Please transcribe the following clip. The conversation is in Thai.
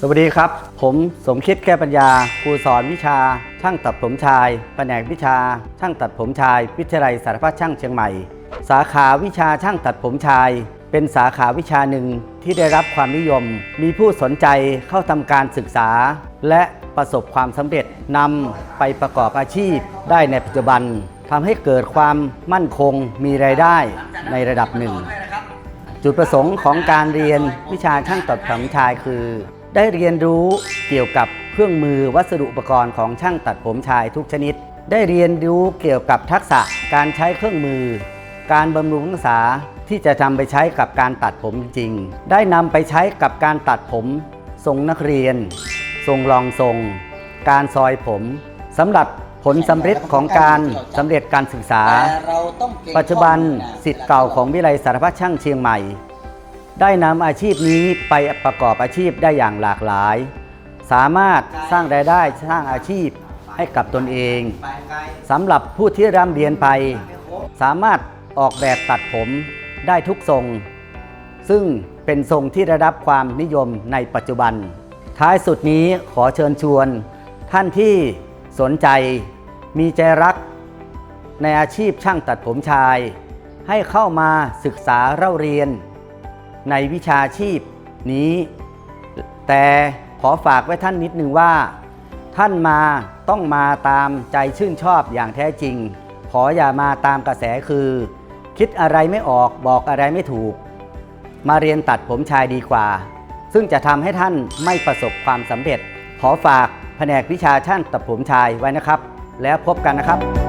สวัสดีครับ ผมสมคิดแก้ปัญญาครูสอนวิชา ช่างตัดผมชาย แผนกวิชา ช่างตัดผมชาย วิทยาลัยสารพัดช่างเชียงใหม่ สาขาวิชาช่างตัดผมชาย เป็นสาขาวิชาหนึ่งที่ได้รับความนิยม มีผู้สนใจเข้าทำการศึกษา และประสบความสำเร็จนำไปประกอบอาชีพ ได้ในปัจจุบันทำให้เกิดความมั่นคงมีรายได้ในระดับหนึ่ง จุดประสงค์ของการเรียนวิชาช่างตัดผมชายคือ ได้เรียนรู้เกี่ยวกับเครื่องมือวัสดุอุปกรณ์ของช่างตัดผมชายทุกชนิด ได้เรียนรู้เกี่ยวกับทักษะการใช้เครื่องมือ การบำรุงรักษาที่จะนำไปใช้กับการตัดผมจริง ได้นำไปใช้กับการตัดผมทรงนักเรียน ทรงรองทรง การซอยผมสำหรับผลสำเร็จของการสำเร็จการศึกษา ปัจจุบันสิทธิ์เก่าของวิไลยสารพัดช่างเชียงใหม่ ได้นำอาชีพนี้ไปประกอบอาชีพได้อย่างหลากหลาย สามารถสร้างรายได้สร้างอาชีพให้กับตนเองสำหรับผู้ที่ร่ำเรียนไป สามารถออกแบบตัดผมได้ทุกทรง ซึ่งเป็นทรงที่ได้รับความนิยมในปัจจุบัน ท้ายสุดนี้ขอเชิญชวน ท่านที่สนใจมีใจรัก ในอาชีพช่างตัดผมชาย ให้เข้ามาศึกษาเล่าเรียน ในวิชาชีพนี้ แต่ขอฝากไว้ท่านนิดนึงว่า ท่านมาต้องมาตามใจชื่นชอบอย่างแท้จริง ขออย่ามาตามกระแสคือ คิดอะไรไม่ออกบอกอะไรไม่ถูก มาเรียนตัดผมชายดีกว่า ซึ่งจะทำให้ท่านไม่ประสบความสำเร็จ ขอฝากแผนกวิชาช่างตัดผมชายไว้นะครับ แล้วพบกันนะครับ